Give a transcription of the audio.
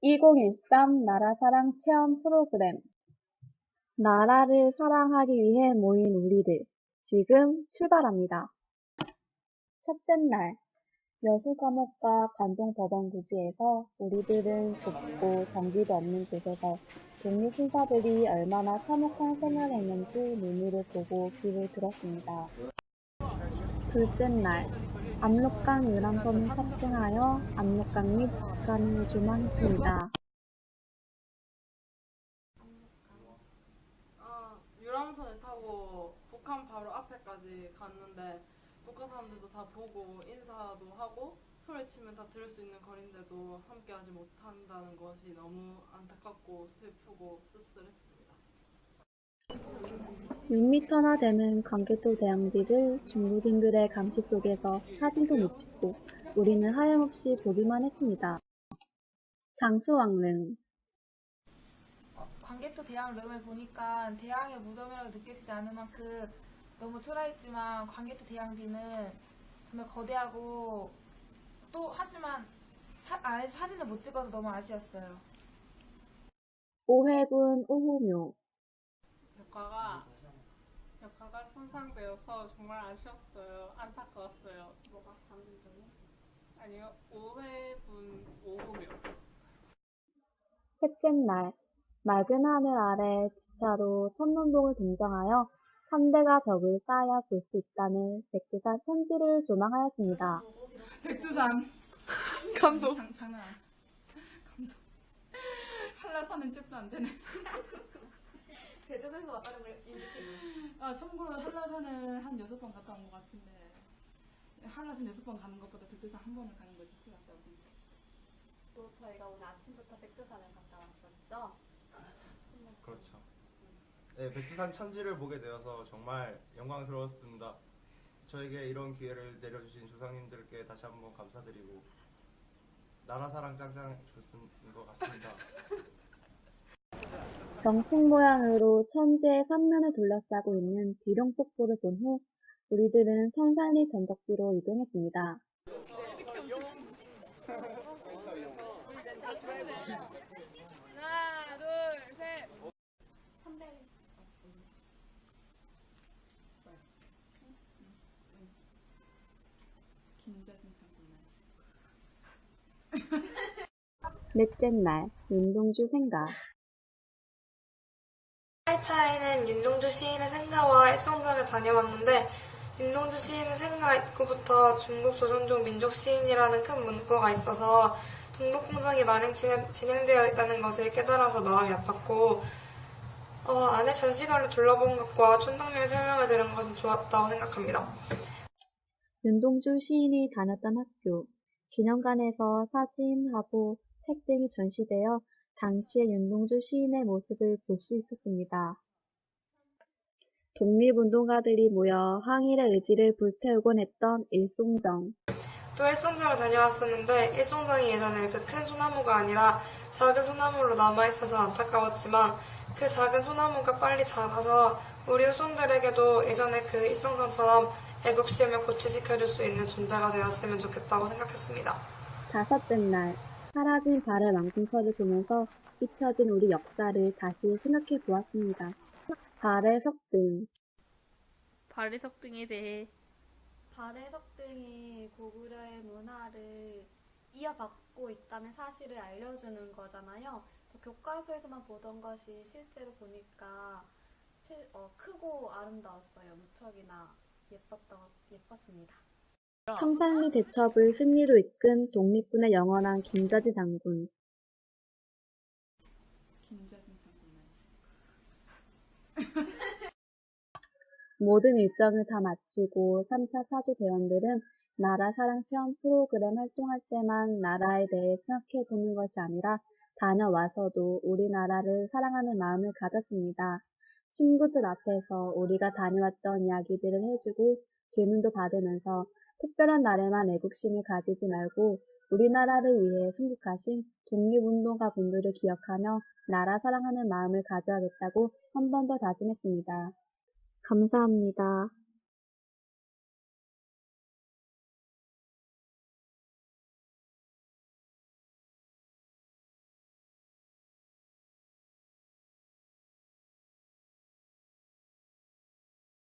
2013 나라사랑 체험 프로그램 나라를 사랑하기 위해 모인 우리들 지금 출발합니다. 첫째 날 여수 감옥과 관동 법원 구지에서 우리들은 좁고 전기도 없는 곳에서 독립 신사들이 얼마나 참혹한 생활을 했는지 눈으로 보고 귀를 들었습니다. 둘째 날 압록강 유람선을 탑승하여 압록강 및 북한을 조망했습니다. 아, 유람선을 타고 북한 바로 앞에까지 갔는데 북한 사람들도 다 보고 인사도 하고 소리치면 다 들을 수 있는 거리인데도 함께하지 못한다는 것이 너무 안타깝고 슬프고 씁쓸했습니다. 6m나 되는 광개토 대왕비를 중국인들의 감시 속에서 사진도 못 찍고 우리는 하염없이 보기만 했습니다. 장수왕릉 광개토 대왕 릉을 보니까 대왕의 무덤이라고 느껴지지 않을 만큼 너무 초라했지만 광개토 대왕비는 정말 거대하고 또 하지만 사, 아, 사진을 못 찍어서 너무 아쉬웠어요. 오해군 오호묘 벽화가 벽화가 손상되어서 정말 아쉬웠어요. 안타까웠어요. 뭐가 방금 전에? 아니요, 5회분 5호묘. 셋째 날 맑은 하늘 아래 지차로 천문봉을 등정하여 3대가 벽을 쌓아야 볼 수 있다는 백두산 천지를 조망하였습니다. 백두산. 감동. 장, 장난. 감동. 한라산은 찝도 안 되네. 대전에서 왔다는 걸 인식해요. 아, 참고로 한라산은 한 여섯 번 갔다 온 것 같은데 한라산 여섯 번 가는 것보다 백두산 한 번을 가는 것이 더 낫다고 생각해요. 또 저희가 오늘 아침부터 백두산을 갔다 왔었죠. 그렇죠. 네, 백두산 천지를 보게 되어서 정말 영광스러웠습니다. 저에게 이런 기회를 내려주신 조상님들께 다시 한번 감사드리고 나라 사랑 짱짱 좋은 것 같습니다. 병풍 모양으로 천지의 삼면을 둘러싸고 있는 비룡폭포를 본 후 우리들은 천산리 전적지로 이동했습니다. 넷째 날 윤동주 생가 1차에는 윤동주 시인의 생가와 일송장을 다녀왔는데 윤동주 시인의 생가 입구부터 중국 조선족 민족 시인이라는 큰 문구가 있어서 동북공정이 진행- 진행되어 있다는 것을 깨달아서 마음이 아팠고 어, 안에 전시관을 둘러본 것과 촌동님의 설명을 들은 것은 좋았다고 생각합니다. 윤동주 시인이 다녔던 학교, 기념관에서 사진, 화보, 책 등이 전시되어 당시의 윤동주 시인의 모습을 볼 수 있었습니다. 독립운동가들이 모여 항일의 의지를 불태우곤 했던 일송정. 또 일송정을 다녀왔었는데 일송정이 예전에 그 큰 소나무가 아니라 작은 소나무로 남아있어서 안타까웠지만 그 작은 소나무가 빨리 자라서 우리 후손들에게도 예전에 그 일송정처럼 애국심을 고취시켜줄 수 있는 존재가 되었으면 좋겠다고 생각했습니다. 다섯째 날, 사라진 발의 왕궁서를 보면서 잊혀진 우리 역사를 다시 생각해 보았습니다. 발의 석등, 발의 석등에 대해 발의 석등이 고구려의 문화를 이어받고 있다는 사실을 알려주는 거잖아요. 저 교과서에서만 보던 것이 실제로 보니까 실- 어, 크고 아름다웠어요. 무척이나 예뻤던, 예뻤습니다. 청산리 대첩을 승리로 이끈 독립군의 영원한 김자지 장군. 모든 일정을 다 마치고 3차 사주 대원들은 나라 사랑 체험 프로그램 활동할 때만 나라에 대해 생각해 보는 것이 아니라 다녀와서도 우리나라를 사랑하는 마음을 가졌습니다. 친구들 앞에서 우리가 다녀왔던 이야기들을 해주고 질문도 받으면서 특별한 날에만 애국심을 가지지 말고 우리나라를 위해 순국하신 독립운동가 분들을 기억하며 나라 사랑하는 마음을 가져야겠다고 한 번 더 다짐했습니다. 감사합니다.